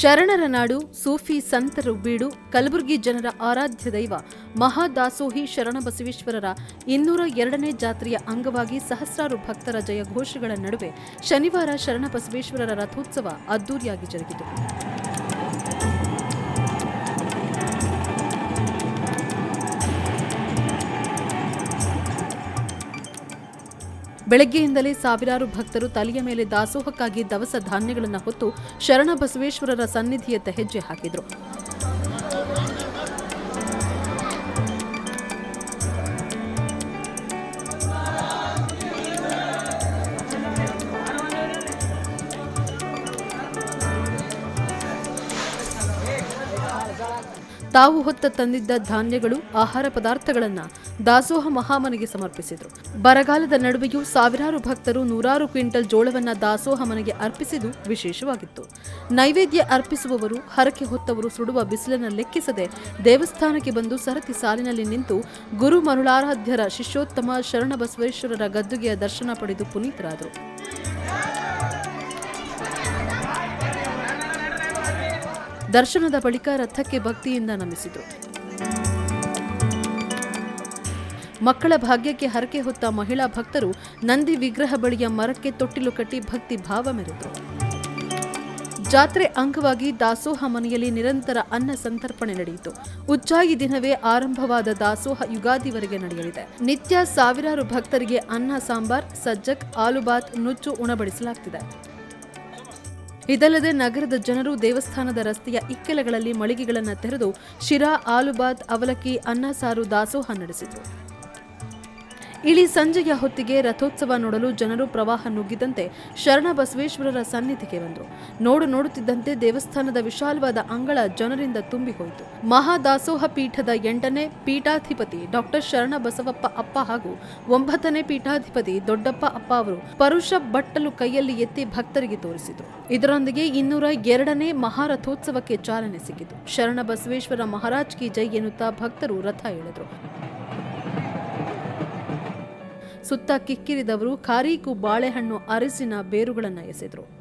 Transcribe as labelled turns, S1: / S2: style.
S1: ಶರಣರ ನಾಡು, ಸೂಫಿ ಸಂತರು ಬೀಡು, ಕಲಬುರಗಿ ಜನರ ಆರಾಧ್ಯ ದೈವ, ಮಹಾದಾಸೋಹಿ ಶರಣಬಸವೇಶ್ವರರ ಇನ್ನೂರ ಎರಡನೇ ಜಾತ್ರೆಯ ಅಂಗವಾಗಿ ಸಹಸ್ರಾರು ಭಕ್ತರ ಜಯಘೋಷಗಳ ನಡುವೆ ಶನಿವಾರ ಶರಣಬಸವೇಶ್ವರರ ರಥೋತ್ಸವ ಅದ್ದೂರಿಯಾಗಿ ಜರುಗಿತು. ಬೆಳಗ್ಗೆಯಿಂದಲೇ ಸಾವಿರಾರು ಭಕ್ತರು ತಲೆಯ ಮೇಲೆ ದಾಸೋಹಕ್ಕಾಗಿ ದವಸ ಧಾನ್ಯಗಳನ್ನು ಹೊತ್ತು ಶರಣ ಬಸವೇಶ್ವರರ ಸನ್ನಿಧಿಯತ್ತ ಹೆಜ್ಜೆ ಹಾಕಿದರು. ತಾವು ಹೊತ್ತ ತಂದಿದ್ದ ಧಾನ್ಯಗಳು, ಆಹಾರ ಪದಾರ್ಥಗಳನ್ನ ದಾಸೋಹ ಮಹಾಮನೆಗೆ ಸಮರ್ಪಿಸಿದರು. ಬರಗಾಲದ ನಡುವೆಯೂ ಸಾವಿರಾರು ಭಕ್ತರು ನೂರಾರು ಕ್ವಿಂಟಲ್ ಜೋಳವನ್ನ ದಾಸೋಹ ಮನೆಗೆ ಅರ್ಪಿಸಿದ್ದು ವಿಶೇಷವಾಗಿತ್ತು. ನೈವೇದ್ಯ ಅರ್ಪಿಸುವವರು, ಹರಕೆ ಹೊತ್ತವರು ಸುಡುವ ಬಿಸಿಲನ್ನು ಲೆಕ್ಕಿಸದೆ ದೇವಸ್ಥಾನಕ್ಕೆ ಬಂದು ಸರತಿ ಸಾಲಿನಲ್ಲಿ ನಿಂತು ಗುರು ಮರುಳಾರಾಧ್ಯರ ಶಿಷ್ಯೋತ್ತಮ ಶರಣಬಸವೇಶ್ವರರ ಗದ್ದುಗೆಯ ದರ್ಶನ ಪಡೆದು ಪುನೀತರಾದರು. ದರ್ಶನದ ಬಳಿಕ ರಥಕ್ಕೆ ಭಕ್ತಿಯಿಂದ ನಮಿಸಿದರು. ಮಕ್ಕಳ ಭಾಗ್ಯಕ್ಕೆ ಹರಕೆ ಹೊತ್ತ ಮಹಿಳಾ ಭಕ್ತರು ನಂದಿ ವಿಗ್ರಹ ಬಳಿಯ ಮರಕ್ಕೆ ತೊಟ್ಟಿಲು ಕಟ್ಟಿ ಭಕ್ತಿ ಭಾವ ಮೆರೆದರು. ಜಾತ್ರೆ ಅಂಗವಾಗಿ ದಾಸೋಹ ಮನೆಯಲ್ಲಿ ನಿರಂತರ ಅನ್ನ ಸಂತರ್ಪಣೆ ನಡೆಯಿತು. ಉಚ್ಚಾಯಿ ದಿನವೇ ಆರಂಭವಾದ ದಾಸೋಹ ಯುಗಾದಿವರೆಗೆ ನಡೆಯಲಿದೆ. ನಿತ್ಯ ಸಾವಿರಾರು ಭಕ್ತರಿಗೆ ಅನ್ನ, ಸಾಂಬಾರ್, ಸಜ್ಜಕ್, ಆಲೂಬಾತ್, ನುಚ್ಚು ಉಣಬಡಿಸಲಾಗ್ತಿದೆ. ಇದಲ್ಲದೆ ನಗರದ ಜನರು ದೇವಸ್ಥಾನದ ರಸ್ತೆಯ ಇಕ್ಕೆಲಗಳಲ್ಲಿ ಮಳಿಗೆಗಳನ್ನು ತೆರೆದು ಶಿರಾ ಆಲೂಬಾತ್ ಅವಲಕ್ಕಿ, ಅನ್ನ ಸಾರು, ದಾಸೋಹ ನಡೆಸಿದರು ಇಳಿ ಸಂಜೆಯ ಹೊತ್ತಿಗೆ ರಥೋತ್ಸವ ನೋಡಲು ಜನರು ಪ್ರವಾಹ ನುಗ್ಗಿದಂತೆ ಶರಣ ಬಸವೇಶ್ವರರ ಸನ್ನಿಧಿಗೆ ಬಂದರು. ನೋಡು ನೋಡುತ್ತಿದ್ದಂತೆ ದೇವಸ್ಥಾನದ ವಿಶಾಲವಾದ ಅಂಗಳ ಜನರಿಂದ ತುಂಬಿ ಹೋಯಿತು. ಮಹಾದಾಸೋಹ ಪೀಠದ ಎಂಟನೇ ಪೀಠಾಧಿಪತಿ ಡಾಕ್ಟರ್ ಶರಣ ಬಸವಪ್ಪ ಅಪ್ಪ ಹಾಗೂ ಒಂಬತ್ತನೇ ಪೀಠಾಧಿಪತಿ ದೊಡ್ಡಪ್ಪ ಅಪ್ಪ ಅವರು ಪರುಷ ಬಟ್ಟಲು ಕೈಯಲ್ಲಿ ಎತ್ತಿ ಭಕ್ತರಿಗೆ ತೋರಿಸಿದರು. ಇದರೊಂದಿಗೆ ಇನ್ನೂರ ಎರಡನೇ ಮಹಾರಥೋತ್ಸವಕ್ಕೆ ಚಾಲನೆ ಸಿಕ್ಕಿತು. ಶರಣ ಬಸವೇಶ್ವರ ಮಹಾರಾಜ್ ಕಿ ಜೈ ಎನ್ನುತ್ತಾ ಭಕ್ತರು ರಥ ಎಳೆದರು. ಸುತ್ತ ಕಿಕ್ಕಿರಿದವರು ಖಾರೀಕು ಬಾಳೆಹಣ್ಣು ಅರಸಿನ ಬೇರುಗಳನ್ನು ಎಸೆದರು.